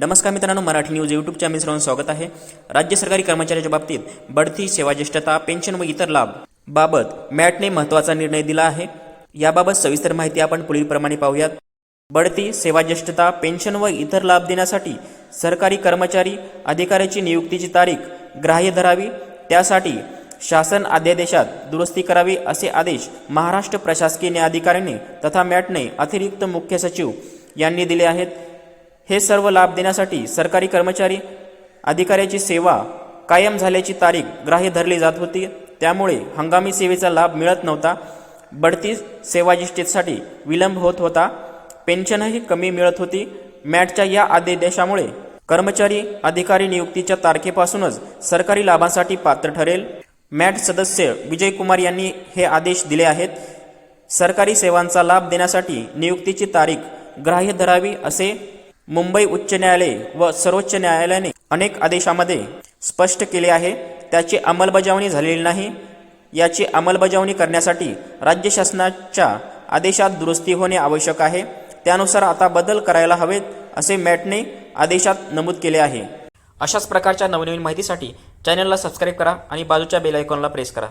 नमस्कार मित्रांनो Marathi news YouTube channel सर्वांचं स्वागत आहे. राज्य सरकारी कर्मचाऱ्याच्या बाबतीत बढती सेवाज्येष्ठता पेन्शन व इतर लाभ बाबत मॅटने महत्त्वाचा निर्णय दिला आहे. याबाबत सविस्तर माहिती आपण पुढीलप्रमाणे पाहूयात. बढती सेवाज्येष्ठता पेन्शन व इतर लाभ देण्यासाठी सरकारी कर्मचारी अधिकाऱ्याची नियुक्तीची तारीख ग्राह्य धरावी त्यासाठी शासन अध्यादेशात दुरुस्ती करावी असे आदेश महाराष्ट्र प्रशासकीय न्यायाधिकाऱ्याने तथा मॅटने अतिरिक्त मुख्य सचिव यांनी दिले आहेत. हे सर्व लाभ देण्यासाठी सरकारी कर्मचारी अधिकाऱ्याची सेवा कायम झाल्याची तारीख ग्राह्य धरली जात होती. त्यामुळे हंगामी सेवेचा लाभ मिळत नव्हता. बढती सेवाजिष्ठेसाठी विलंब होत होता. पेन्शनही कमी मिळत होती. मॅटच्या या आदेशामुळे कर्मचारी अधिकारी नियुक्तीच्या तारखेपासूनच सरकारी लाभांसाठी पात्र ठरेल. मॅट सदस्य विजय कुमार यांनी हे आदेश दिले आहेत. सरकारी सेवांचा लाभ देण्यासाठी नियुक्तीची तारीख ग्राह्य धरावी असे मुंबई उच्च न्यायालय व सर्वोच्च न्यायालयाने अनेक आदेशामध्ये स्पष्ट केले आहे त्याची अंमलबजावणी झालेली नाही. याची अंमलबजावणी करण्यासाठी राज्य शासनाच्या आदेशात दुरुस्ती होणे आवश्यक आहे. त्यानुसार आता बदल करायला हवेत असे मॅटने आदेशात नमूद केले आहे. अशाच प्रकारच्या नवनवीन माहितीसाठी चॅनलला सबस्क्राईब करा आणि बाजूच्या बेल आयकॉनला प्रेस करा.